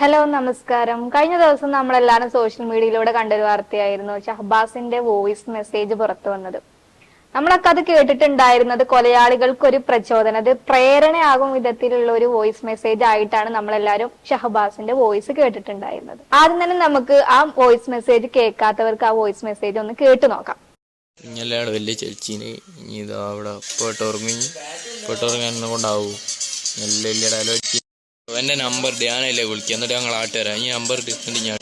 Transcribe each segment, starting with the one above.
Hello നമസ്കാരം. കഴിഞ്ഞ ദിവസം നമ്മളെല്ലാവരും സോഷ്യൽ മീഡിയയിലൂടെ കണ്ടൊരു വാർത്തയായിരുന്നു. ഷഹബാസിന്റെ വോയിസ് മെസ്സേജ് പുറത്തു വന്നത്. നമ്മളൊക്കെ അത് കേട്ടിട്ടുണ്ടായിരുന്നത് കൊലയാളികൾക്ക് ഒരു പ്രചോദനം അത് പ്രേരണയാകും വിധത്തിലുള്ള ഒരു വോയിസ് മെസ്സേജ് ആയിട്ടാണ് നമ്മളെല്ലാവരും ഷഹബാസിന്റെ വോയിസ് കേട്ടിട്ടുണ്ടായിരുന്നത്. ആദ്യം തന്നെ നമുക്ക് ആ വോയിസ് മെസ്സേജ് കേൾക്കാത്തവർക്ക് ആ വോയിസ് മെസ്സേജ് ഒന്ന് കേട്ടു നോക്കാം. ഇങ്ങനെയാണ് വലിയ ചേച്ചീനെ. ഇനി ഇതാ അവിടെ പോയിട്ടുറങ്ങി പോയിട്ട് ഉറങ്ങാൻ നല്ല വലിയ ഡയലോഗ് എന്റെ നമ്പർ ധ്യാനല്ലേ വിളിക്കുക എന്നിട്ട് ഞങ്ങൾ ആട്ടുതരാം ഈ നമ്പർ എന്നിട്ട് ഞാൻ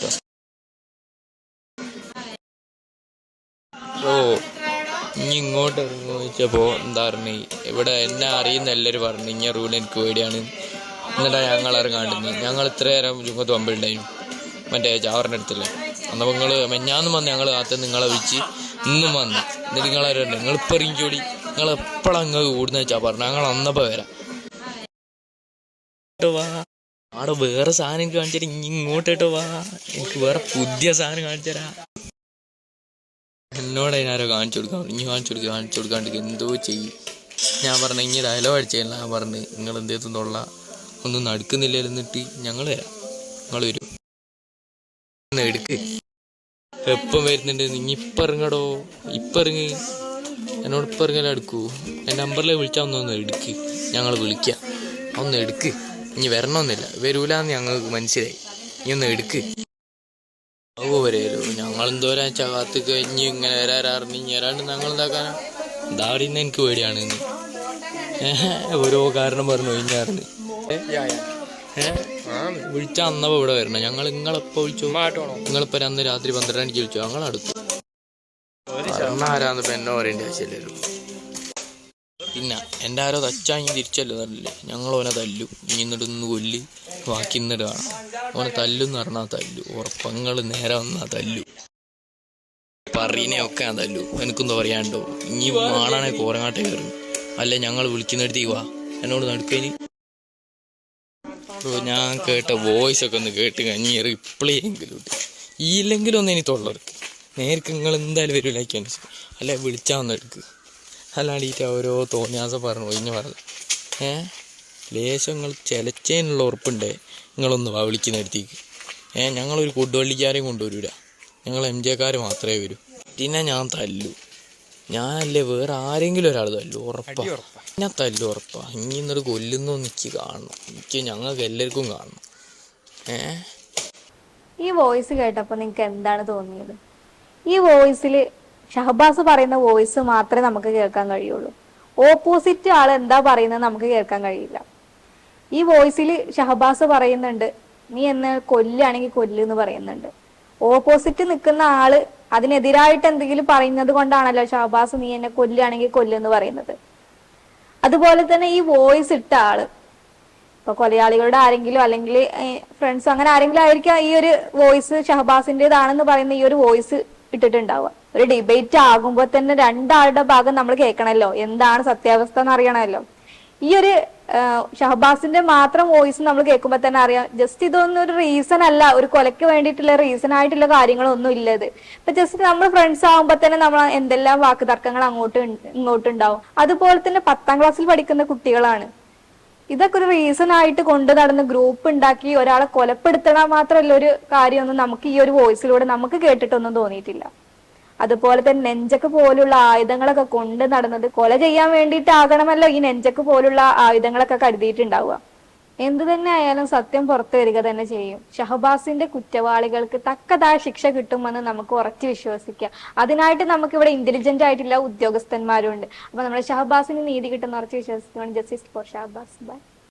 ഓ ഇനി ഇങ്ങോട്ട് ഇറങ്ങി എന്താ പറഞ്ഞു? ഇവിടെ എന്നെ അറിയുന്ന എല്ലാവരും പറഞ്ഞു ഇങ്ങനെ റൂൾ എനിക്ക് പേടിയാണ്. എന്നിട്ടാ ഞങ്ങൾ ഇറങ്ങാണ്ടിരുന്നു ഞങ്ങൾ ഇത്ര നേരം ചുമത്ത് പമ്പിലുണ്ടായിരുന്നു മറ്റേ ചാവറിന്റെ അടുത്തില്ല. അന്നപ്പോൾ നിങ്ങൾ മെഞ്ഞാന്നും വന്ന് ഞങ്ങൾ കാത്ത് നിങ്ങളെ വിളിച്ച് ഇന്നും വന്ന്. എന്നിട്ട് നിങ്ങളെ നിങ്ങൾ ഇറങ്ങി ഇറങ്ങിക്കോടി നിങ്ങൾ എപ്പോഴാണ് അങ്ങ് കൂടുന്ന വെച്ചാൽ പറഞ്ഞു? ഞങ്ങൾ അന്നപ്പോൾ വരാം. ഇങ്ങോട്ട് വാ. ആടെ വേറെ സാധനം എനിക്ക് കാണിച്ചു തരാം ഇങ്ങോട്ടേട്ടോ വാ. എനിക്ക് വേറെ പുതിയ സാധനം കാണിച്ചു തരാ എന്നോട് അതിനാരോ കാണിച്ചു കൊടുക്കാം ഇനി കാണിച്ചു കൊടുക്കുക കാണിച്ചു കൊടുക്കാണ്ട് എന്തോ ചെയ്യും ഞാൻ പറഞ്ഞു ഇനി ഡയലോഗ് അടിച്ചില്ല ഞാൻ പറഞ്ഞു നിങ്ങൾ എന്തേത്തും തൊള്ള ഒന്നും നടക്കുന്നില്ല എന്നിട്ട് ഞങ്ങൾ വരാം. നിങ്ങൾ വരും. എടുക്ക്. എപ്പം വരുന്നുണ്ട്? നീ ഇപ്പം ഇറങ്ങടോ. ഇപ്പം ഇറങ്ങി. എന്നോട് ഇപ്പം ഇറങ്ങല എടുക്കൂ. എന്റെ നമ്പറിൽ വിളിച്ചാൽ ഒന്നൊന്ന് എടുക്ക്. ഞങ്ങൾ വിളിക്കാം. ഒന്ന് എടുക്ക്. ഇനി വരണമെന്നില്ല. വരൂലെന്ന് ഞങ്ങൾക്ക് മനസ്സിലായി. ഇനി ഒന്ന് എടുക്ക്. ഓ വരൂ ഞങ്ങൾ എന്തോരാ ചകാത്ത് കഴിഞ്ഞ് ഇങ്ങനെ വരാറിഞ്ഞ് ഇനി വരാണ്ട് ഞങ്ങൾ എന്താക്കാനാ ഇതാടിന്ന് എനിക്ക് പേടിയാണ് ഓരോ കാരണം പറഞ്ഞു ഇഞ്ഞാറിന് വിളിച്ച അന്നപ്പോ ഇവിടെ വരണം. ഞങ്ങൾ നിങ്ങളെപ്പോ വിളിച്ചു? നിങ്ങളിപ്പോ അന്ന് രാത്രി പന്ത്രണ്ട് മണിക്ക് വിളിച്ചു? ഞങ്ങൾ അടുത്തു ആരാന്ന് ഇപ്പൊ എന്നെ പറയേണ്ട ആവശ്യമില്ലല്ലോ. പിന്നെ എന്റെ ആരോ തച്ചാ ഇനി തിരിച്ചല്ലോ തല്ലേ ഞങ്ങൾ ഓനെ തല്ലു. ഇനി എന്നിട്ട് കൊല്ലി. ബാക്കി ഇന്നിട്ട് കാണാം ഓനെ തല്ലും എന്ന് പറഞ്ഞാൽ തല്ലു. ഉറപ്പങ്ങൾ നേരെ വന്നാൽ തല്ലു. പറീനെയൊക്കെ ഞാൻ തല്ലു. എനിക്കൊന്നും പറയാണ്ടോ ഇനി മാണാണെ കോരങ്ങാട്ടെ കയറും. അല്ലെ ഞങ്ങൾ വിളിക്കുന്നിടത്തേക്ക് വാ. എന്നോട് നടുക്കയിൽ ഓ, ഞാൻ കേട്ട വോയിസ് ഒക്കെ ഒന്ന് കേട്ട് കഴിഞ്ഞ് റിപ്ലൈ എങ്കിലും ഇല്ലെങ്കിലും ഒന്ന് ഇനി തൊള്ളർക്ക് നേർക്ക് നിങ്ങൾ എന്തായാലും വരില്ലാക്കാൻ അല്ലെ വിളിച്ചാൽ ഒന്ന് എടുക്ക് അല്ലാണ്ടിട്ട് ഓരോ തോന്നിയാസം പറഞ്ഞു ഒഴിഞ്ഞു പറഞ്ഞു. ഏ? ലേശം നിങ്ങൾ ചിലച്ചതിനുള്ള ഉറപ്പുണ്ടേ. നിങ്ങളൊന്ന് വാ വിളിക്കുന്നിടത്തേക്ക് ഏ? ഞങ്ങളൊരു കൊടുവള്ളിക്കാരെയും കൊണ്ടുവരൂല. ഞങ്ങൾ എം ജെക്കാർ മാത്രമേ വരൂ. പിന്നെ ഞാൻ തല്ലു. ഞാനല്ലേ വേറെ ആരെങ്കിലും ഒരാൾ തല്ലു. ഉറപ്പാ. ഞാൻ തല്ലു ഉറപ്പാ. ഇനി ഇന്നൊരു കൊല്ലുന്നു എനിക്ക് കാണണം. എനിക്ക് ഞങ്ങൾക്ക് എല്ലാവർക്കും കാണണം. ഏ? ഈ വോയിസ് കേട്ടപ്പോൾ നിങ്ങൾക്ക് എന്താണ് തോന്നിയത്? ഈ വോയിസിൽ ഷഹബാസ് പറയുന്ന വോയിസ് മാത്രമേ നമുക്ക് കേൾക്കാൻ കഴിയുള്ളൂ. ഓപ്പോസിറ്റ് ആൾ എന്താ പറയുന്നത് നമുക്ക് കേൾക്കാൻ കഴിയില്ല. ഈ വോയിസിൽ ഷഹബാസ് പറയുന്നുണ്ട് നീ എന്നെ കൊല്ലുകയാണെങ്കിൽ കൊല്ലു എന്ന് പറയുന്നുണ്ട്. ഓപ്പോസിറ്റ് നിൽക്കുന്ന ആൾ അതിനെതിരായിട്ട് എന്തെങ്കിലും പറയുന്നത് കൊണ്ടാണല്ലോ ഷഹബാസ് നീ എന്നെ കൊല്ലുകയാണെങ്കിൽ കൊല്ലെന്ന് പറയുന്നത്. അതുപോലെ തന്നെ ഈ വോയിസ് ഇട്ട ആൾ ഇപ്പൊ കൊലയാളികളുടെ ആരെങ്കിലും അല്ലെങ്കിൽ ഫ്രണ്ട്സ് അങ്ങനെ ആരെങ്കിലും ആയിരിക്കാം ഈ ഒരു വോയിസ് ഷഹബാസിന്റെതാണെന്ന് പറയുന്ന ഈ ഒരു വോയിസ് ഇട്ടിട്ടുണ്ടാവുക. ഒരു ഡിബേറ്റ് ആകുമ്പോൾ തന്നെ രണ്ടാളുടെ ഭാഗം നമ്മൾ കേൾക്കണമല്ലോ എന്താണ് സത്യാവസ്ഥ എന്ന് അറിയണമല്ലോ. ഈ ഒരു ഷഹബാസിന്റെ മാത്രം വോയിസ് നമ്മൾ കേൾക്കുമ്പോൾ തന്നെ അറിയാം. ജസ്റ്റ് ഇതൊന്നും ഒരു റീസൺ അല്ല. ഒരു കൊലയ്ക്ക് വേണ്ടിയിട്ടുള്ള റീസൺ ആയിട്ടുള്ള കാര്യങ്ങളൊന്നും ഇല്ലത്. ഇപ്പൊ ജസ്റ്റ് നമ്മൾ ഫ്രണ്ട്സ് ആകുമ്പോൾ തന്നെ നമ്മൾ എന്തെല്ലാം വാക്ക് തർക്കങ്ങൾ അങ്ങോട്ടും ഇങ്ങോട്ടുണ്ടാവും. അതുപോലെ തന്നെ പത്താം ക്ലാസ്സിൽ പഠിക്കുന്ന കുട്ടികളാണ്. ഇതൊക്കെ ഒരു റീസൺ ആയിട്ട് കൊണ്ടു നടന്ന് ഗ്രൂപ്പ് ഉണ്ടാക്കി ഒരാളെ കൊലപ്പെടുത്തണ മാത്രമല്ല ഒരു കാര്യമൊന്നും നമുക്ക് ഈ ഒരു വോയിസിലൂടെ നമുക്ക് കേട്ടിട്ടൊന്നും തോന്നിയിട്ടില്ല. അതുപോലെ തന്നെ നെഞ്ചക്ക് പോലുള്ള ആയുധങ്ങളൊക്കെ കൊണ്ട് നടന്നത് കൊല ചെയ്യാൻ വേണ്ടിയിട്ടാകണമല്ലോ ഈ നെഞ്ചക്ക് പോലുള്ള ആയുധങ്ങളൊക്കെ കരുതിയിട്ടുണ്ടാവുക. എന്തു തന്നെ ആയാലും സത്യം പുറത്തു വരിക തന്നെ ചെയ്യും. ഷഹബാസിന്റെ കുറ്റവാളികൾക്ക് തക്കതായ ശിക്ഷ കിട്ടുമെന്ന് നമുക്ക് ഉറച്ചു വിശ്വസിക്കാം. അതിനായിട്ട് നമുക്ക് ഇവിടെ ഇന്റലിജന്റ് ആയിട്ടുള്ള ഉദ്യോഗസ്ഥന്മാരുണ്ട്. അപ്പൊ നമ്മുടെ ഷഹബാസിന് നീതി കിട്ടുന്ന ഉറച്ചു വിശ്വസിക്കുകയാണ് ജസ്റ്റിസ് ഫോർ ഷഹബാസ്. ബൈ